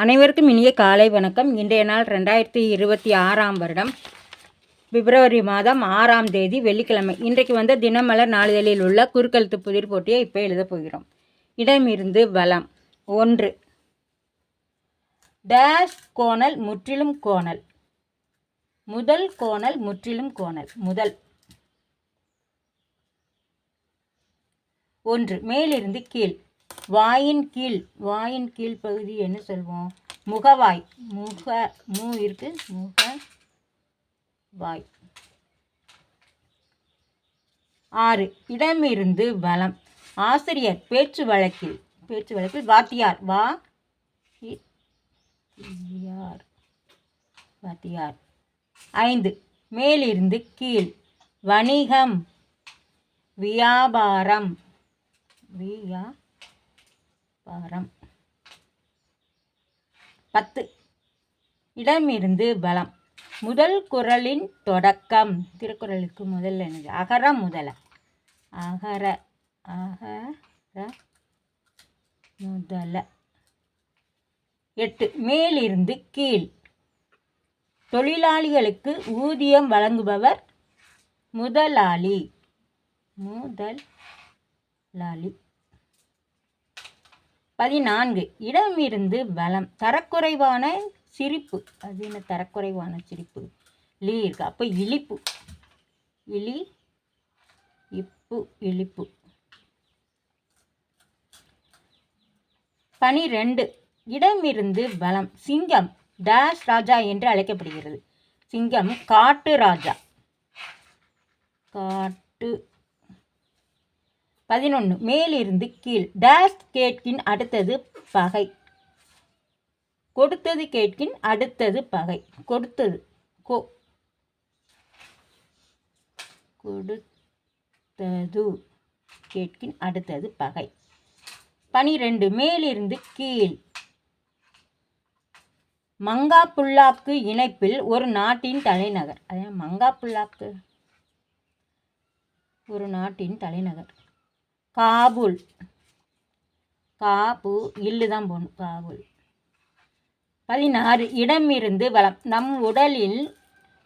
அனைவருக்கும் இனிய காலை வணக்கம். இன்றைய நாள் ரெண்டாயிரத்தி இருபத்தி ஆறாம் வருடம் பிப்ரவரி மாதம் ஆறாம் தேதி வெள்ளிக்கிழமை. இன்றைக்கு வந்த தினமலர் நாளிதழில் உள்ள குறுக்கெழுத்து புதிர் போட்டியை இப்போ எழுதப் போகிறோம். இடமிருந்து வளம் ஒன்று. டேஷ் கோணல் முற்றிலும் கோணல். முதல் கோணல் முற்றிலும் கோணல். முதல். ஒன்று. மேலிருந்து கீழ். வாயின் கீழ் வாயின் கீழ் பகுதி என்ன சொல்வோம்? முகவாய். முக மூ இருக்கு. முக வாய் ஆறு. இடமிருந்து வலம். ஆசிரியர் பேச்சு வழக்கில் பேச்சு வழக்கில் வாத்தியார். வா யார் வாத்தியார். ஐந்து. மேலிருந்து கீழ். வணிகம். வியாபாரம். பாரம். பத்து. இடமிருந்து பலம். முதல் குறளின் தொடக்கம். திருக்குறளுக்கு முதல்ல என்னது அகர முதல. அகர அகர முதல. எட்டு. மேலிருந்து கீழ். தொழிலாளிகளுக்கு ஊதியம் வழங்குபவர் முதலாளி. முதல் லாலி பதினான்கு. இடமிருந்து பலம் தரக்குறைவான சிரிப்பு. அது என்ன தரக்குறைவான சிரிப்பு? லீ இருக்கு அப்போ இழிப்பு. இழி இப்பு இழிப்பு. பனிரெண்டு. இடமிருந்து பலம் சிங்கம். டேஷ் ராஜா என்று அழைக்கப்படுகிறது. சிங்கம் காட்டு ராஜா. காட்டு பதினொன்று மேலிருந்து கீழ். டேஷ் கேட்கின் அடுத்தது பகை. கொடுத்தது கேட்கின் அடுத்தது பகை. கொடுத்தது கோ கொடுத்தது கேட்கின் அடுத்தது பகை. பனிரெண்டு மேலிருந்து கீழ். மங்கா புல்லாக்கு இணைப்பில் ஒரு நாட்டின் தலைநகர். அதே மங்கா புல்லாக்கு ஒரு நாட்டின் தலைநகர். காபூல். காபு இல்லு தான் போகணும் காபூல். பதினாறு இடமிருந்து வளம். நம் உடலில்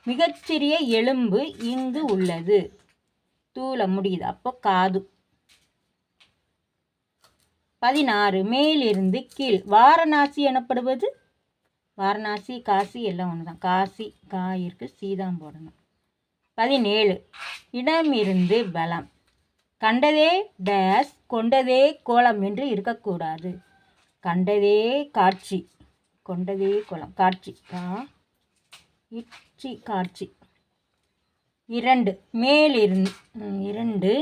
மிகச்சிறிய எலும்பு இங்கு உள்ளது. தூள முடியுது. அப்போ காது. பதினாறு மேலிருந்து கீழ். வாரணாசி எனப்படுவது? வாரணாசி காசி எல்லாம் ஒன்று தான் காசி காயிற்கு சீதாம் போடணும். பதினேழு இடமிருந்து பலம் கண்டதே டேஸ் கொண்டதே கோலம் என்று இருக்கக்கூடாது. கண்டதே காட்சி கொண்டதே கோலம் காட்சி. இச்சி காட்சி. இரண்டு மேலிருந்து இரண்டு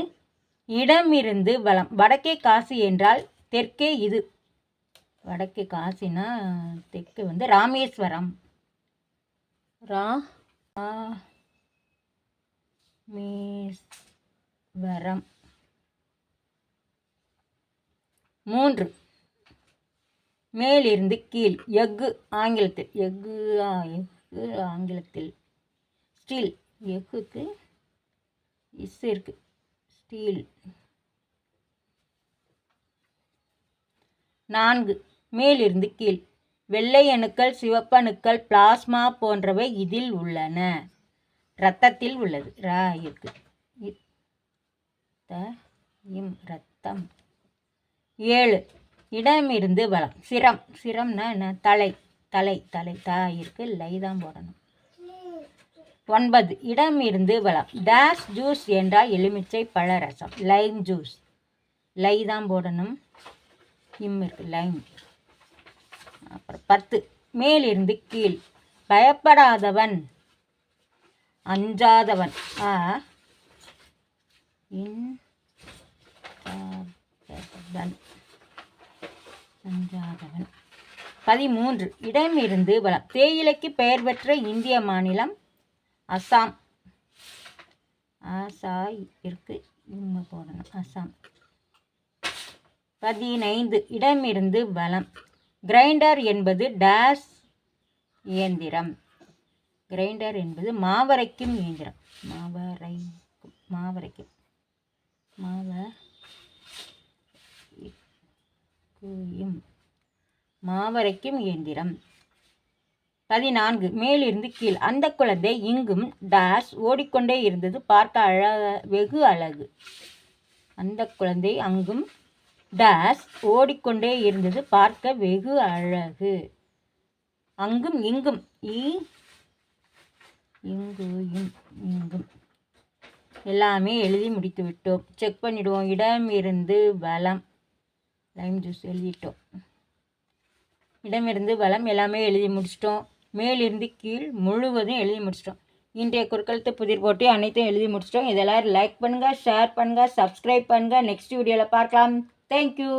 இடமிருந்து வளம். வடக்கே காசி என்றால் தெற்கே இது. வடக்கே காசினா தெற்கு வந்து ராமேஸ்வரம். ரா மேஸ்வரம் மூன்று. மேலிருந்து கீழ். எஃகு ஆங்கிலத்தில். எஃகு எஃகு ஆங்கிலத்தில். ஸ்டீல். எஃகுக்கு இஸ் இருக்கு. ஸ்டீல். நான்கு. மேலிருந்து கீழ். வெள்ளை அணுக்கள் சிவப்பணுக்கள் பிளாஸ்மா போன்றவை இதில் உள்ளன. இரத்தத்தில் உள்ளது. ரா இருக்கு. இம் ரத்தம் ஏழு. இடமிருந்து வளம் சிரம். சிரம்னா என்ன? தலை. தலை தலை தா இருக்கு. லை தான் போடணும். ஒன்பது. இடமிருந்து வளம் டேஷ் ஜூஸ் என்றால் எலுமிச்சை பழ ரசம். Lime juice. லை தான் போடணும். இம் இருக்கு. லைம். அப்புறம் பத்து. மேலிருந்து கீழ். பயப்படாதவன். அஞ்சாதவன். ஆ. இன் சஞ்சாதவன் பதிமூன்று. இடமிருந்து வளம் தேயிலைக்கு பெயர் பெற்ற இந்திய மாநிலம் அசாம். ஆசாய் இருக்கு போடணும் அசாம். பதினைந்து. இடமிருந்து வளம். கிரைண்டர் என்பது டேஷ் இயந்திரம். கிரைண்டர் என்பது மாவரைக்கும் இயந்திரம். மாவரைக்கும் மாவரைக்கும். மாவ ம் மாவரைக்கும் இயந்திரம். பதினான்கு. மேலிருந்து கீழ். அந்த குழந்தை இங்கும் டாஸ் ஓடிக்கொண்டே இருந்தது. பார்க்க அழக வெகு அழகு. அந்த குழந்தை அங்கும் டாஸ் ஓடிக்கொண்டே இருந்தது. பார்க்க வெகு அழகு. அங்கும் இங்கும். ஈ இங்கு இங்கும். எல்லாமே எழுதி முடித்து விட்டோம். செக் பண்ணிடுவோம். இடம் இருந்து பலம் லைம் ஜூஸ் எழுதிட்டோம். இடமிருந்து வளம் எல்லாமே எழுதி முடிச்சிட்டோம். மேலிருந்து கீழ் முழுவதும் எழுதி முடிச்சிட்டோம். இன்றைய குறுக்கழுத்து புதிர் போட்டி அனைத்தும் எழுதி முடிச்சிட்டோம். இதெல்லாம் லைக் பண்ணுங்கள் ஷேர் பண்ணுங்கள் சப்ஸ்கிரைப் பண்ணுங்கள் நெக்ஸ்ட் வீடியோவில் பார்க்கலாம். தேங்க்யூ